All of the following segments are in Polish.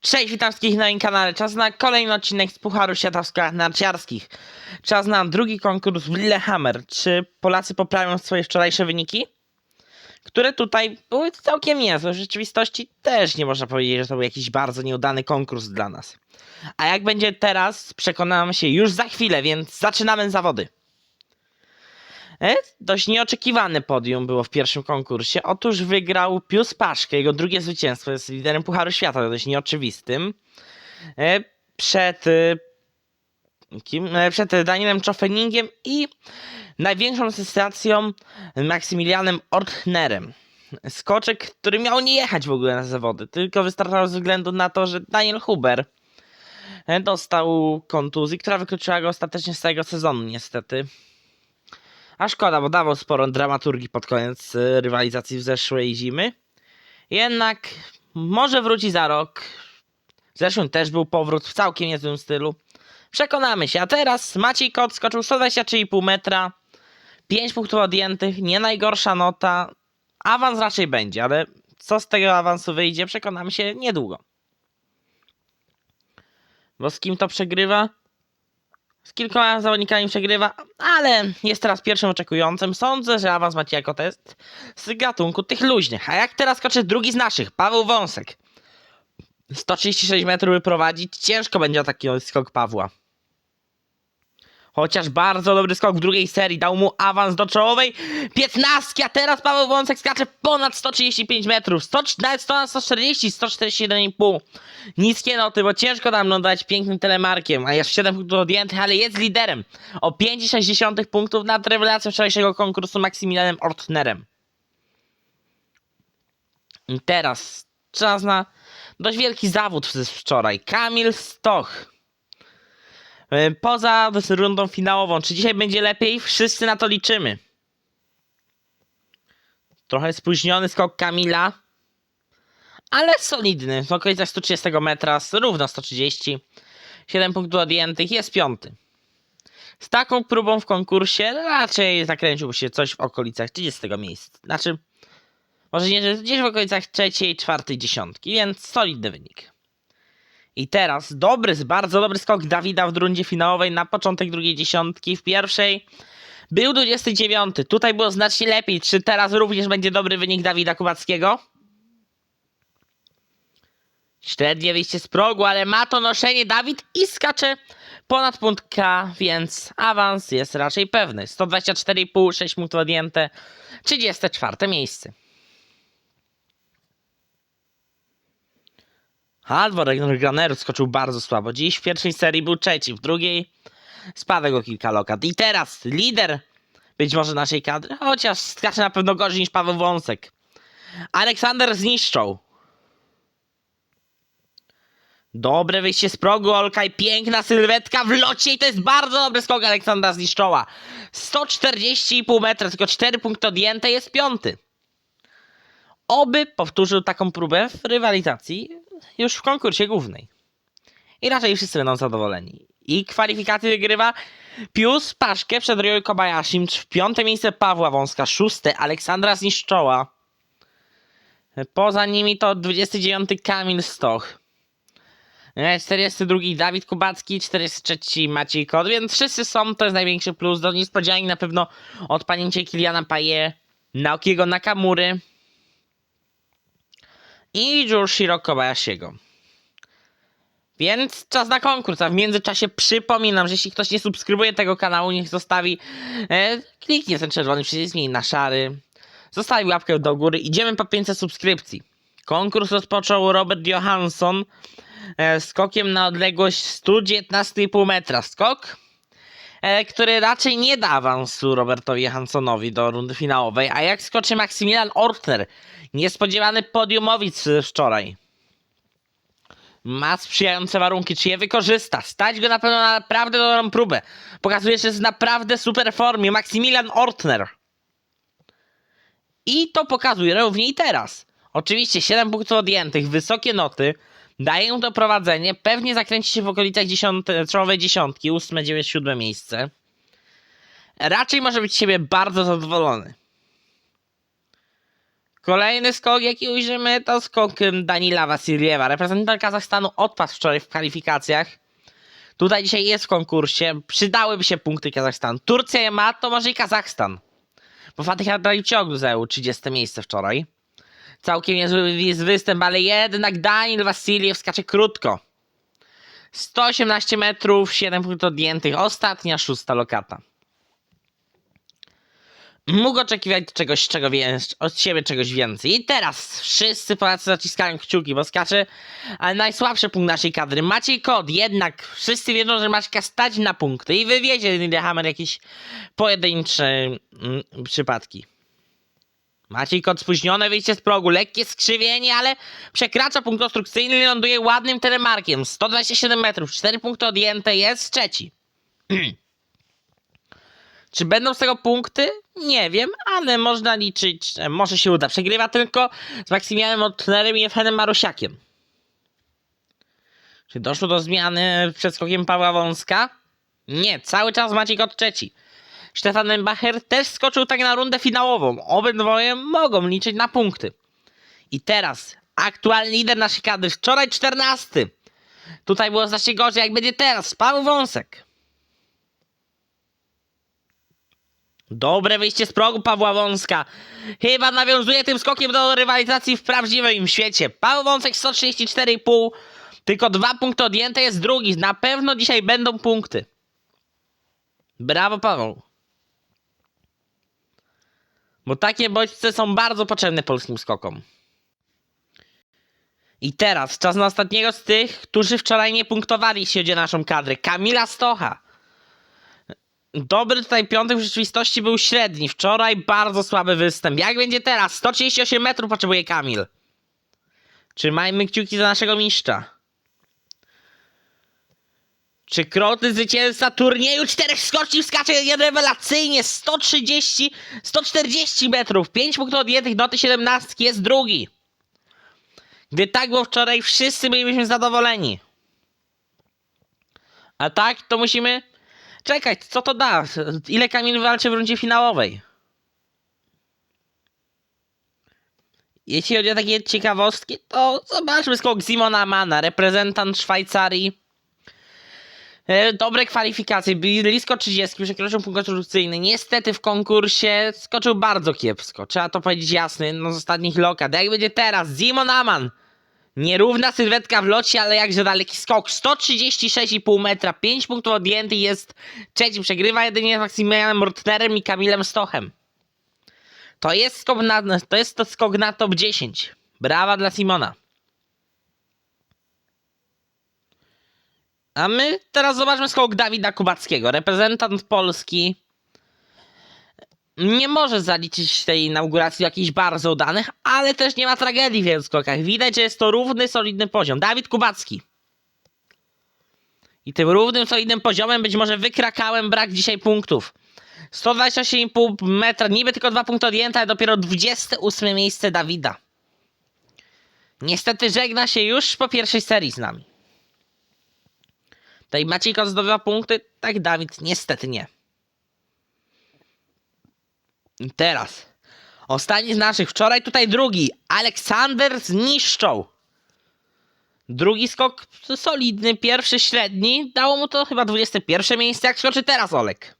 Cześć, witam wszystkich na moim kanale. Czas na kolejny odcinek z Pucharu Świata w skałach narciarskich. Czas na drugi konkurs w Lillehammer. Czy Polacy poprawią swoje wczorajsze wyniki? Które tutaj były całkiem niezłe. W rzeczywistości też nie można powiedzieć, że to był jakiś bardzo nieudany konkurs dla nas. A jak będzie teraz, przekonamy się już za chwilę, więc zaczynamy zawody. E, dość nieoczekiwane podium było w pierwszym konkursie. Otóż wygrał Pius Paszkę, jego drugie zwycięstwo jest liderem Pucharu Świata, dość nieoczywistym. E, Przed, e, kim? Przed Danielem Czofeningiem i największą sensacją Maksymilianem Ortnerem. Skoczek, który miał nie jechać w ogóle na zawody, tylko wystartował ze względu na to, że Daniel Huber dostał kontuzji, która wykluczyła go ostatecznie z całego sezonu niestety. A szkoda, bo dawał sporo dramaturgii pod koniec y, rywalizacji w zeszłej zimy. Jednak może wróci za rok. W zeszłym też był powrót w całkiem niezłym stylu. Przekonamy się. A teraz Maciej Kot skoczył 123,5 metra. 5 punktów odjętych. Nie najgorsza nota. Awans raczej będzie, ale co z tego awansu wyjdzie, przekonamy się niedługo. Bo z kim to przegrywa? Z kilkoma zawodnikami przegrywa, ale jest teraz pierwszym oczekującym. Sądzę, że awans Macieja Kota jest z gatunku tych luźnych. A jak teraz skoczy drugi z naszych, Paweł Wąsek. 136 metrów wyprowadzić, ciężko będzie taki skok Pawła. Chociaż bardzo dobry skok w drugiej serii dał mu awans do czołowej 15, a teraz Paweł Wąsek skacze ponad 135 metrów. 100, nawet 100 na 140, 141,5. Niskie noty, bo ciężko nam oddać pięknym telemarkiem, a jest 7 punktów odjętych, ale jest liderem. O 5,6 punktów nad rewelacją wczorajszego konkursu Maksymilianem Ortnerem. I teraz czas na dość wielki zawód z wczoraj. Kamil Stoch. E, Poza rundą finałową, czy dzisiaj będzie lepiej? Wszyscy na to liczymy. Trochę spóźniony skok Kamila, ale solidny. W okolicach 130 metra, równo 130. 7 punktów odjętych, jest piąty. Z taką próbą w konkursie raczej zakręciłby się coś w okolicach 30 miejsca. Znaczy, może nie, że gdzieś w okolicach trzeciej, czwartej dziesiątki, więc solidny wynik. I teraz dobry, bardzo dobry skok Dawida w rundzie finałowej na początek drugiej dziesiątki. W pierwszej był 29. Tutaj było znacznie lepiej. Czy teraz również będzie dobry wynik Dawida Kubackiego? Średnie wyjście z progu, ale ma to noszenie Dawid i skacze ponad punkt K, więc awans jest raczej pewny. 124,5, 6 punktów odjęte, 34 miejsce. Halvor Graner skoczył bardzo słabo. Dziś w pierwszej serii był trzeci, w drugiej spadek o kilka lokat. I teraz lider być może naszej kadry, chociaż skacze na pewno gorzej niż Paweł Wąsek. Aleksander zniszczą. Dobre wyjście z progu, Olka i piękna sylwetka w locie i to jest bardzo dobry skok Aleksandra Zniszczoła. 140,5 metra, tylko 4 punkty odjęte, jest piąty. Oby powtórzył taką próbę w rywalizacji już w konkursie głównej. I raczej wszyscy będą zadowoleni. I kwalifikacje wygrywa Pius Paszkę przed Ryo Kobayashim, piąte miejsce Pawła Wąska, szóste Aleksandra Zniszczoła. Poza nimi to 29 Kamil Stoch. 42 Dawid Kubacki, 43 Maciej Kot, więc wszyscy są, to jest największy plus. Do niespodzianki na pewno odpanięcie Kiliana Paje, Naokiego Nakamury i Jurshiro Kobayashiego. Więc czas na konkurs, a w międzyczasie przypominam, że jeśli ktoś nie subskrybuje tego kanału, niech zostawi, e, kliknie ten czerwony przycisk, na szary, zostawi łapkę do góry, idziemy po 500 subskrypcji. Konkurs rozpoczął Robert Johansson e, skokiem na odległość 119,5 metra. Skok, który raczej nie da awansu Robertowi Johanssonowi do rundy finałowej, a jak skoczy Maksymilian Ortner, niespodziewany podiumowic wczoraj. Ma sprzyjające warunki, czy je wykorzysta? Stać go na pewno na naprawdę dobrą próbę. Pokazuje, że jest w naprawdę super formie. Maksymilian Ortner. I to pokazuje również i teraz. Oczywiście 7 punktów odjętych, wysokie noty. Daję to prowadzenie. Pewnie zakręci się w okolicach dziesiąte, czołowej dziesiątki, 8, 9, 7 miejsce. Raczej może być z siebie bardzo zadowolony. Kolejny skok, jaki ujrzymy, to skok Danila Wasiliewa. Reprezentant Kazachstanu odpadł wczoraj w kwalifikacjach. Tutaj dzisiaj jest w konkursie. Przydałyby się punkty Kazachstanu. Turcja je ma, to może i Kazachstan. Bo Fatih Abrajcioglu zajął 30 miejsce wczoraj. Całkiem niezły występ, ale jednak Danil Wasiliew skacze krótko. 118 metrów, 7 punktów odjętych. Ostatnia, szósta lokata. Mógł oczekiwać czegoś, czego więcej, od siebie czegoś więcej. I teraz wszyscy Polacy zaciskają kciuki, bo skacze ale najsłabszy punkt naszej kadry. Maciej Kot, jednak wszyscy wiedzą, że Maćka stać na punkty i wywiezie Lillehammer jakieś pojedyncze mm, przypadki. Maciej Kot spóźnione wyjście z progu, lekkie skrzywienie, ale przekracza punkt konstrukcyjny i ląduje ładnym telemarkiem. 127 metrów, 4 punkty odjęte, jest trzeci. Czy będą z tego punkty? Nie wiem, ale można liczyć, że może się uda. Przegrywa tylko z Maksymilianem Otnerem i Efenem Marusiakiem. Czy doszło do zmiany przed skokiem Pawła Wąska? Nie, cały czas Maciej Kot trzeci. Stefan Embacher też skoczył tak na rundę finałową. Obydwoje mogą liczyć na punkty. I teraz aktualny lider naszej kadry, wczoraj 14. Tutaj było znacznie gorzej, jak będzie teraz. Paweł Wąsek. Dobre wyjście z progu Pawła Wąska. Chyba nawiązuje tym skokiem do rywalizacji w prawdziwym świecie. Paweł Wąsek 134,5. Tylko dwa punkty odjęte jest drugi. Na pewno dzisiaj będą punkty. Brawo Paweł. Bo takie bodźce są bardzo potrzebne polskim skokom. I teraz czas na ostatniego z tych, którzy wczoraj nie punktowali, jeśli naszą kadrę. Kamila Stocha. Dobry tutaj piątek w rzeczywistości był średni. Wczoraj bardzo słaby występ. Jak będzie teraz? 138 metrów potrzebuje Kamil. Trzymajmy kciuki za naszego mistrza. Czy krotny zwycięzca turnieju czterech skoczni wskacze rewelacyjnie 130, 140 metrów, 5 punktów odjętych, noty 17 jest drugi. Gdy tak było wczoraj, wszyscy bylibyśmy zadowoleni. A tak, to musimy czekać, co to da? Ile Kamil walczy w rundzie finałowej? Jeśli chodzi o takie ciekawostki, to zobaczmy skok Simona Mana, reprezentant Szwajcarii. E, Dobre kwalifikacje, blisko 30, przekroczył punkt konstrukcyjny. Niestety w konkursie skoczył bardzo kiepsko, trzeba to powiedzieć jasny, no z ostatnich lokad. Jak będzie teraz? Simon Aman. Nierówna sylwetka w locie, ale jakże daleki skok. 136,5 metra, 5 punktów odjęty jest trzeci. Przegrywa jedynie z Maksymilianem Mortnerem i Kamilem Stochem. To jest skok na, to jest to skok na top 10. Brawa dla Simona. A my teraz zobaczmy skok Dawida Kubackiego. Reprezentant Polski nie może zaliczyć tej inauguracji jakichś bardzo udanych, ale też nie ma tragedii w jego skokach. Widać, że jest to równy, solidny poziom. Dawid Kubacki. I tym równym, solidnym poziomem być może wykrakałem brak dzisiaj punktów. 128,5 metra, niby tylko dwa punkty odjęte, ale dopiero 28 miejsce Dawida. Niestety żegna się już po pierwszej serii z nami. Tutaj Maciej Kot zdobywa punkty, tak Dawid niestety nie. Teraz. Ostatni z naszych. Wczoraj tutaj drugi. Aleksander zniszczą. Drugi skok solidny, pierwszy średni. Dało mu to chyba 21 miejsce. Jak skoczy teraz Olek?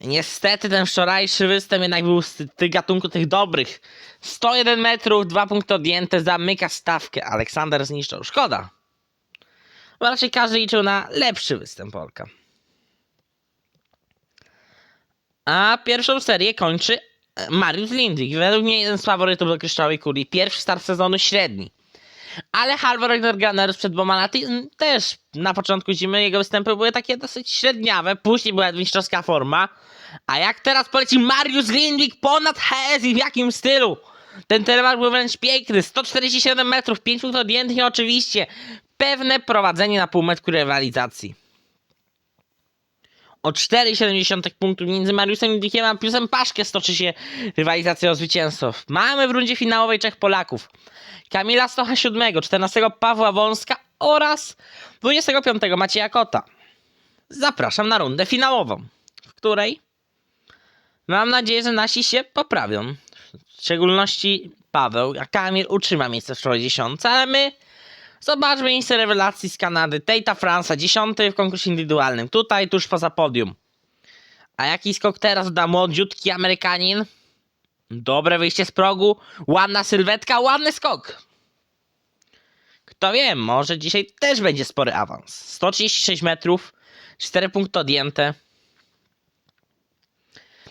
Niestety ten wczorajszy występ jednak był z tych gatunków tych dobrych. 101 metrów, dwa punkty odjęte, zamyka stawkę. Aleksander zniszczał. Szkoda. Bo raczej każdy liczył na lepszy występ Polka. A pierwszą serię kończy e, Mariusz Lindwik. Według mnie jeden z faworytów do kryształowej kuli. Pierwszy start sezonu średni. Ale Halvor Gunner przed dwoma laty mm, też na początku zimy jego występy były takie dosyć średniawe. Później była mistrzowska forma. A jak teraz poleci Mariusz Lindwik ponad HS i w jakim stylu? Ten telemark był wręcz piękny. 147 metrów, 5 punktów odjętych oczywiście pewne prowadzenie na półmetku rywalizacji o 4,7 punktów między Mariuszem Lindwikiem a Piusem Paszkę stoczy się rywalizacja o zwycięstwo. Mamy w rundzie finałowej trzech Polaków. Kamila Stocha 7, 14 Pawła Wąska oraz 25 Macieja Kota. Zapraszam na rundę finałową, w której Mam nadzieję, że nasi się poprawią. W szczególności Paweł, a Kamil utrzyma miejsce w czołowej dziesiątce, ale my zobaczmy miejsce rewelacji z Kanady. Tejta Fransa, dziesiąty w konkursie indywidualnym. Tutaj, tuż poza podium. A jaki skok teraz da młodziutki Amerykanin? Dobre wyjście z progu, ładna sylwetka, ładny skok. Kto wie, może dzisiaj też będzie spory awans. 136 metrów, 4 punkty odjęte.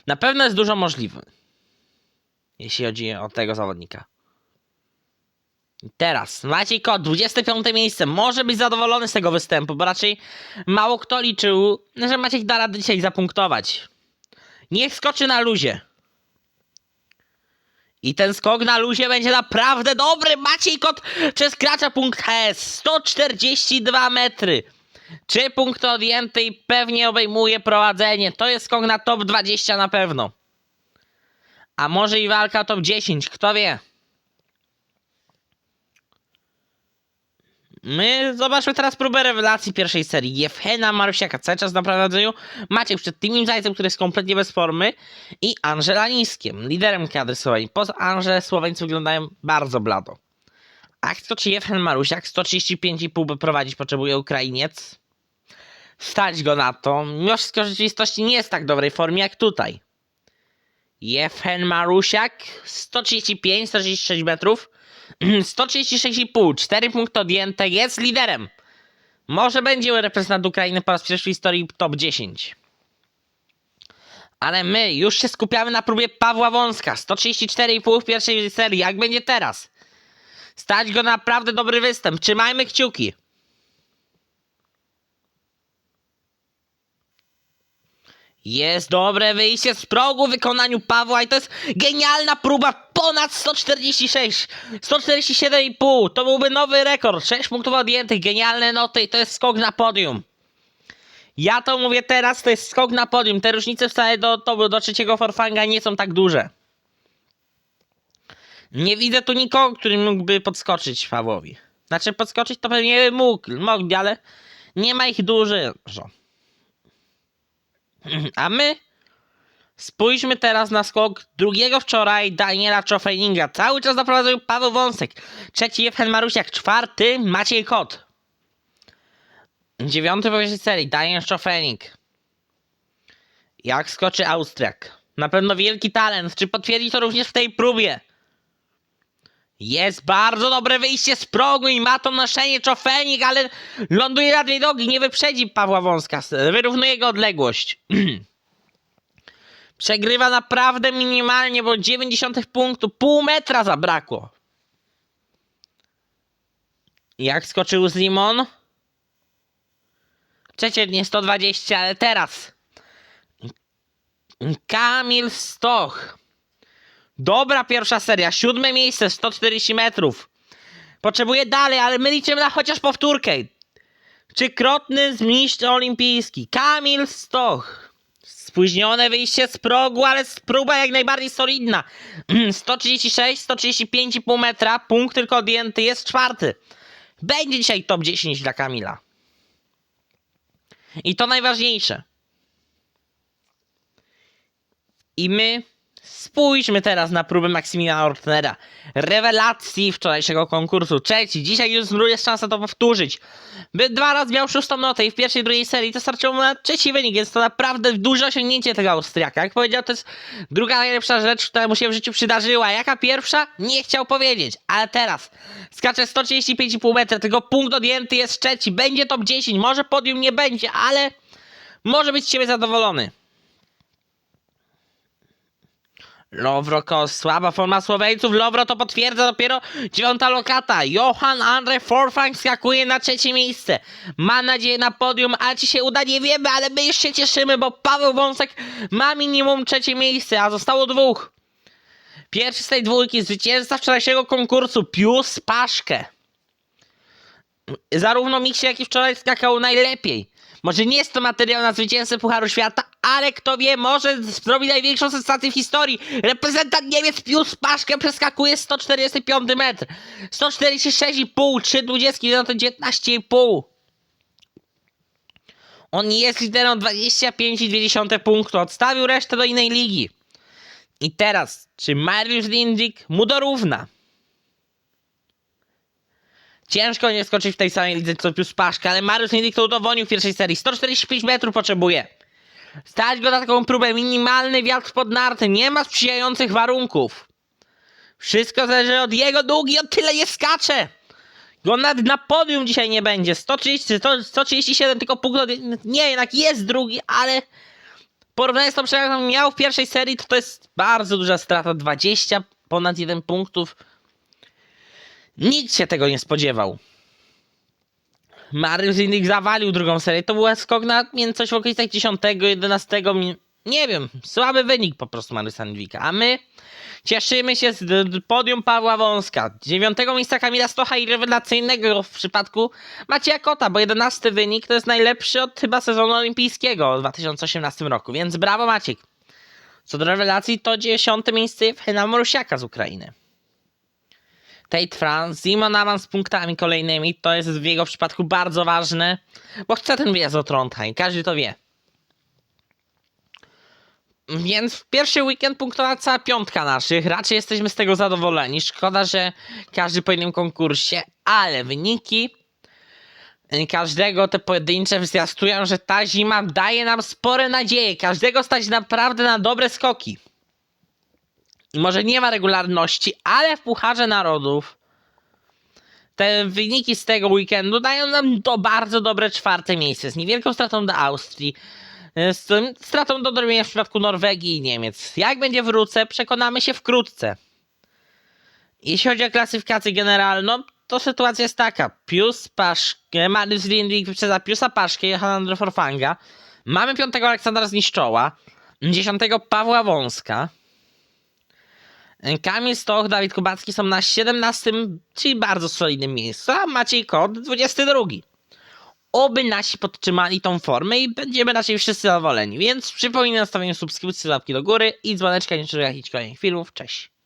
Na pewno jest dużo możliwy, jeśli chodzi o tego zawodnika. Teraz Maciej Kot, 25 miejsce. Może być zadowolony z tego występu, bo raczej mało kto liczył, że Maciek da radę dzisiaj zapunktować. Niech skoczy na luzie. I ten skok na luzie będzie naprawdę dobry. Maciej Kot przekracza punkt HS. 142 metry. Trzy punkty odjęte i pewnie obejmuje prowadzenie. To jest skok na top 20 na pewno. A może i walka top 10, kto wie. My zobaczmy teraz próbę rewelacji pierwszej serii. Jewhena Marusiaka cały czas na prowadzeniu. Maciek przed Timim Zajcem, który jest kompletnie bez formy. I Angela Niskiem, liderem kadry Słowenii. Poza Anże Słoweńcy wyglądają bardzo blado. A kto czy Jewhen Marusiak? 135,5 by prowadzić potrzebuje Ukrainiec. Stać go na to. Mimo wszystko w rzeczywistości nie jest tak dobrej formie jak tutaj. Jewhen Marusiak 135, 136 metrów. 136,5, 4 punkty odjęte, jest liderem. Może będzie reprezentant Ukrainy po raz pierwszy w historii top 10. Ale my już się skupiamy na próbie Pawła Wąska. 134,5 w pierwszej serii. Jak będzie teraz? Stać go na naprawdę dobry występ. Trzymajmy kciuki. Jest dobre wyjście z progu w wykonaniu Pawła i to jest genialna próba. Ponad 146, 147,5. To byłby nowy rekord. 6 punktów odjętych, genialne noty i to jest skok na podium. Ja to mówię teraz, to jest skok na podium. Te różnice wcale do, do, do trzeciego forfanga nie są tak duże. Nie widzę tu nikogo, który mógłby podskoczyć Pawłowi. Znaczy podskoczyć to pewnie mógł, mogli, ale nie ma ich dużo. A my spójrzmy teraz na skok drugiego wczoraj Daniela Czofeninga. Cały czas zaprowadził Paweł Wąsek. Trzeci Jewchen Marusiak. Czwarty Maciej Kot. Dziewiąty pierwszej serii Daniel Czofening. Jak skoczy Austriak? Na pewno wielki talent. Czy potwierdzi to również w tej próbie? Jest bardzo dobre wyjście z progu i ma to noszenie Czofenik, ale ląduje na tej nogi, nie wyprzedzi Pawła Wąska, wyrównuje go odległość. Przegrywa naprawdę minimalnie, bo 90 punktów, pół metra zabrakło. Jak skoczył Zimon? Trzecie dnie 120, ale teraz. Kamil Stoch. Dobra pierwsza seria, siódme miejsce, 140 metrów. Potrzebuję dalej, ale my liczymy na chociaż powtórkę. Trzykrotny mistrz olimpijski, Kamil Stoch. Spóźnione wyjście z progu, ale próba jak najbardziej solidna. 136, 135,5 metra, punkt tylko odjęty, jest czwarty. Będzie dzisiaj top 10 dla Kamila. I to najważniejsze. I my spójrzmy teraz na próbę Maksymiliana Ortnera. Rewelacji wczorajszego konkursu. Trzeci. Dzisiaj już jest szansa to powtórzyć. By dwa razy miał szóstą notę i w pierwszej drugiej serii to starczyło mu na trzeci wynik. Jest to naprawdę duże osiągnięcie tego Austriaka. Jak powiedział, to jest druga najlepsza rzecz, która mu się w życiu przydarzyła. Jaka pierwsza? Nie chciał powiedzieć. Ale teraz skacze 135,5 metra. Tego punkt odjęty jest trzeci. Będzie top 10. Może podium nie będzie, ale może być z ciebie zadowolony. Lowro słaba forma Słoweńców. Lowro to potwierdza dopiero dziewiąta lokata. Johan Andre Forfang skakuje na trzecie miejsce. Ma nadzieję na podium, a czy się uda nie wiemy, ale my już się cieszymy, bo Paweł Wąsek ma minimum trzecie miejsce, a zostało dwóch. Pierwszy z tej dwójki zwycięzca wczorajszego konkursu Pius Paszkę. Zarówno Miksie, jak i wczoraj skakał najlepiej. Może nie jest to materiał na zwycięzcę Pucharu Świata, ale kto wie, może zrobi największą sensację w historii. Reprezentant Niemiec Pius Paszkę przeskakuje 145 metr. 146,5, 3 dwudziestki, no to 19,5. On jest liderem 25,2 punktu. Odstawił resztę do innej ligi. I teraz, czy Mariusz Lindik mu dorówna? Ciężko nie skoczyć w tej samej lidze co Pius Paszka, ale Mariusz Lindik to udowodnił w pierwszej serii. 145 metrów potrzebuje. Stać go na taką próbę, minimalny wiatr pod narty, nie ma sprzyjających warunków. Wszystko zależy od jego długi, od tyle je skacze. Go nawet na podium dzisiaj nie będzie. 130, 100, 137, tylko punkt od... Nie, jednak jest drugi, ale porównanie z tą przewagą, miał w pierwszej serii, to to jest bardzo duża strata. 20, ponad 1 punktów. Nikt się tego nie spodziewał. Mariusz Indyk zawalił drugą serię. To był skok na coś w okolicach 10, 11. mi- Nie wiem, słaby wynik po prostu Mariusza Indwika. A my cieszymy się z podium Pawła Wąska. Dziewiątego miejsca Kamila Stocha i rewelacyjnego w przypadku Macieja Kota, bo 11 wynik to jest najlepszy od chyba sezonu olimpijskiego w 2018 roku. Więc brawo Maciek. Co do rewelacji, to dziesiąte miejsce Jewgena Morusiaka z Ukrainy. Tate France, Simon Aman z punktami kolejnymi, to jest w jego przypadku bardzo ważne, bo chce ten wyjazd do Trondheim, każdy to wie. Więc w pierwszy weekend punktowała cała piątka naszych, raczej jesteśmy z tego zadowoleni. Szkoda, że każdy po innym konkursie, ale wyniki każdego te pojedyncze zwiastują, że ta zima daje nam spore nadzieje. Każdego stać naprawdę na dobre skoki. Może nie ma regularności, ale w Pucharze Narodów te wyniki z tego weekendu dają nam to bardzo dobre czwarte miejsce z niewielką stratą do Austrii. e, Z stratą do odrobienia w przypadku Norwegii i Niemiec. Jak będzie wrócę, przekonamy się wkrótce. Jeśli chodzi o klasyfikację generalną, to sytuacja jest taka. Pius Paszkę, Mariusz Lindwik wyprzedza Piusa Paszkę i Johanna Forfanga. Mamy piątego Aleksandra Zniszczoła, dziesiątego Pawła Wąska, Kamil Stoch, Dawid Kubacki są na 17, czyli bardzo solidnym miejscu, a Maciej Kot 22. Oby nasi podtrzymali tą formę i będziemy raczej wszyscy zadowoleni. Więc przypominam o stawieniu subskrypcji, łapki do góry i dzwoneczka, nie przegapić kolejnych filmów. Cześć!